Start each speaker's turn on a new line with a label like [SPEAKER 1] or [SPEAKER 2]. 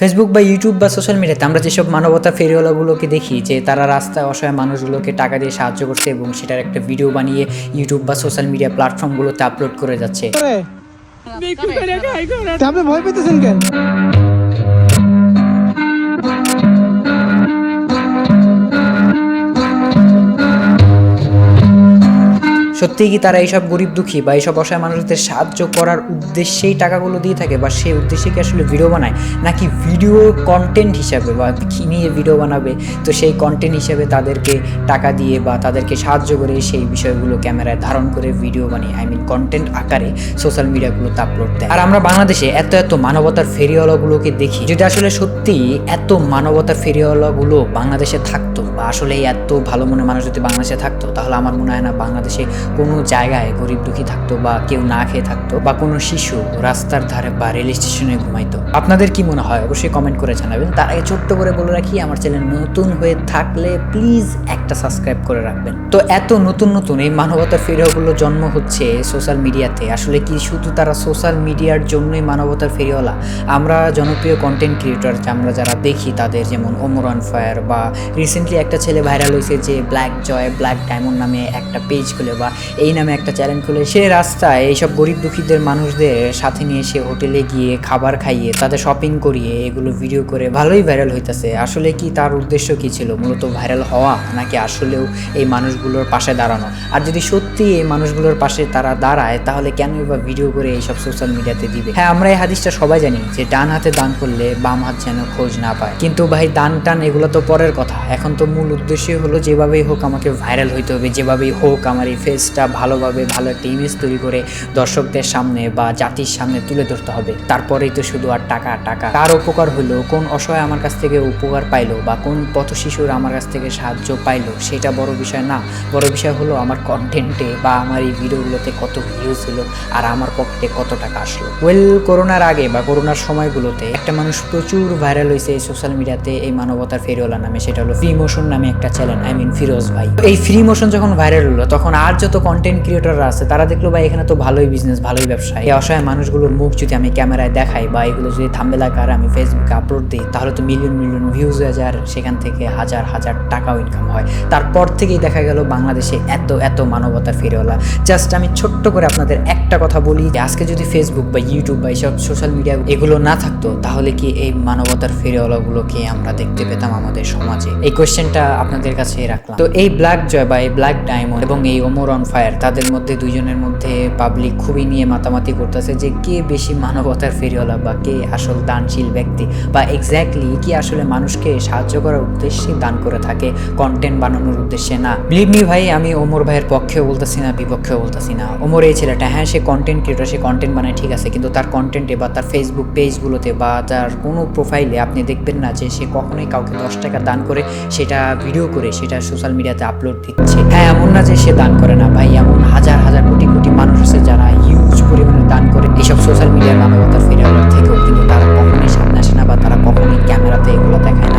[SPEAKER 1] Facebook বা YouTube বা social মিডিয়াতে আমরা যেসব মানবতা ফেরিওয়ালাগুলোকে দেখি যে তারা রাস্তায় অসহায় মানুষগুলোকে টাকা দিয়ে সাহায্য করছে এবং সেটার একটা ভিডিও বানিয়ে ইউটিউব বা সোশ্যাল মিডিয়া প্ল্যাটফর্মগুলোতে আপলোড করে যাচ্ছে।
[SPEAKER 2] আপনি ভয় পেতেছেন কেন?
[SPEAKER 1] সত্যিই কি তারা এইসব গরিব দুঃখী বা এইসব অসহায় মানুষদের সাহায্য করার উদ্দেশ্যেই টাকাগুলো দিয়ে থাকে বা সেই উদ্দেশ্যে কি আসলে ভিডিও বানায়? নাকি ভিডিও কন্টেন্ট হিসাবে বা কি নিয়ে ভিডিও বানাবে? তো সেই কন্টেন্ট হিসাবে তাদেরকে টাকা দিয়ে বা তাদেরকে সাহায্য করে সেই বিষয়গুলো ক্যামেরায় ধারণ করে ভিডিও বানিয়ে আই মিন কন্টেন্ট আকারে সোশ্যাল মিডিয়াগুলোতে আপলোড দেয়। আর আমরা বাংলাদেশে এত এত মানবতার ফেরিওয়ালাগুলোকে দেখি, যদি আসলে সত্যি এত মানবতার ফেরিওয়ালাগুলো বাংলাদেশে থাকতো বা আসলে এত ভালো মনে মানুষ যদি বাংলাদেশে থাকতো, তাহলে আমার মনে হয় না বাংলাদেশে কোনো জায়গায় গরিব দুঃখী থাকতো বা কেউ না খেয়ে থাকতো বা কোনো শিশু রাস্তার ধারে বা রেল স্টেশনে ঘুমাইতো, আপনাদের কি মনে হয়? অবশ্যই কমেন্ট করে জানাবেন। তার আগে ছোট্ট করে বলে রাখি, আমার চ্যানেল নতুন হয়ে থাকলে প্লিজ একটা সাবস্ক্রাইব করে রাখবেন। তো এত নতুন নতুন এই মানবতার ফেরিওয়াগুলো জন্ম হচ্ছে সোশ্যাল মিডিয়াতে আসলে কি শুধু তারা সোশ্যাল মিডিয়ার জন্যই মানবতার ফেরিওয়ালা? আমরা জনপ্রিয় কন্টেন্ট ক্রিয়েটর আমরা যারা দেখি তাদের যেমন ওমর অন ফায়ার বা রিসেন্টলি একটা ছেলে ভাইরাল হয়েছে যে ব্ল্যাক জয় ব্ল্যাক ডায়মন্ড নামে একটা পেজ খুলে বা এই নামে একটা চ্যানেল খুলে। সে রাস্তায় এইসব গরিব দুঃখীদের মানুষদের সাথে নিয়ে সে হোটেলে গিয়ে খাবার খাইয়ে, তাদের শপিং করিয়ে, এগুলো ভিডিও করে ভালোই ভাইরাল হইতাছে। আসলে কি তার উদ্দেশ্য কি ছিল? মূলত ভাইরাল হওয়া নাকি আসলেও এই মানুষগুলোর পাশে দাঁড়ানো? আর যদি সত্যি এই মানুষগুলোর পাশে তারা দাঁড়ায়, তাহলে কেন বা ভিডিও করে এইসব সোশ্যাল মিডিয়াতে দিবে? হ্যাঁ আমরা এই হাদিসটা সবাই জানি যে ডান হাতে দান করলে বাম হাত যেন খোঁজ না পায়। কিন্তু ভাই, দান টান এগুলো তো পরের কথা। এখন তো মূল উদ্দেশ্যই হলো যেভাবেই হোক আমাকে ভাইরাল হইতে হবে, যেভাবেই হোক আমার এই ফেসটা ভালোভাবে ভালো একটা ইমেজ তৈরি করে দর্শকদের সামনে বা জাতির সামনে তুলে ধরতে হবে। তারপরেই তো শুধু আর টাকা টাকা। কার উপকার হলো, কোন অসহায় আমার কাছ থেকে উপকার পাইলো বা কোন পথ শিশুর আমার কাছ থেকে সাহায্য পাইলো, সেটা বড় বিষয় না। বড় বিষয় হলো আমার কন্টেন্টে বা আমার এই ভিডিওগুলোতে কত ভিউজ হলো আর আমার পকেটে কত টাকা আসলো। ওয়েল করোনার আগে বা করোনার সময়গুলোতে একটা মানুষ প্রচুর ভাইরাল হয়েছে এই সোশ্যাল মিডিয়াতে এই মানবতার ফেরিওয়ালা নামে, সেটা হলো ফ্রি মোশন নামে একটা চ্যানেল আই মিন ফিরোজ ভাই। এই ফ্রি মোশন যখন ভাইরাল হলো, তখন আর যত কন্টেন্ট ক্রিয়েটররা আছে, তারা দেখল, ভাই, এখানে তো ভালোই বিজনেস ভালোই ব্যবসা। এই অসহায় মানুষগুলোর মুখ যদি আমি ক্যামেরায় দেখাই বা এগুলো যদি থাম্বেল আকারে আমি ফেসবুকে আপলোড দিই, তাহলে তো মিলিয়ন মিলিয়ন ভিউজ হয়ে যায় সেখান থেকে হাজার হাজার টাকাও ইনকাম হয়। তারপর থেকেই দেখা গেল বাংলাদেশে এত এত মানবতার ফেরিওয়ালা। জাস্ট আমি ছোট্ট করে আপনাদের একটা কথা বলি, যে আজকে যদি ফেসবুক বা ইউটিউব বা এইসব সোশ্যাল মিডিয়া এগুলো না থাকতো, তাহলে কি এই মানবতার ফেরিওয়ালাগুলোকে আমরা দেখতে পেতাম আমাদের সমাজে? এই কোয়েশ্চেনটা আপনাদের কাছে রাখলাম। তো এই ব্ল্যাক জয় বা এই ব্ল্যাক ডায়মন্ড এবং এই অন ফায়ার তাদের মধ্যে দুইজনের মধ্যে পাবলিক খুবই নিয়ে মাতামাতি করতেছে যে কে বেশি মানবতার ফেরিওয়ালা বা কে আসল দানশীল ব্যক্তি বা এক্স্যাক্টলি কি আসলে মানুষকে সাহায্য করার উদ্দেশ্যে দান করে থাকে কন্টেন্ট বানানোর উদ্দেশ্যে না। বিলিভ মি ভাই, আমি ওমর ভাইয়ের পক্ষেও বলতেছি না, বিপক্ষেও বলতেছি না। ওমর এই ছেলেটা হ্যাঁ সে কন্টেন্ট ক্রিয়েটর সে কন্টেন্ট বানায়, ঠিক আছে, কিন্তু তার কন্টেন্টে বা তার ফেসবুক পেজগুলোতে বা তার কোনো প্রোফাইলে আপনি দেখবেন না যে সে কখনোই কাউকে দশ টাকা দান করে, সেটা ভিডিও করে, সেটা সোশ্যাল মিডিয়াতে আপলোড দিচ্ছে। হ্যাঁ এমন না যে সে দান করে না ভাই, এমন হাজার হাজার কোটি কোটি মানুষ আছে যারা ইউজ পরিমাণে দান করে এইসব সোশ্যাল মিডিয়ার মানবতার ফিরে থেকেও কিন্তু তারা কখনোই সামনে আসে না বা তারা কখনোই ক্যামেরাতে এগুলো দেখায় না।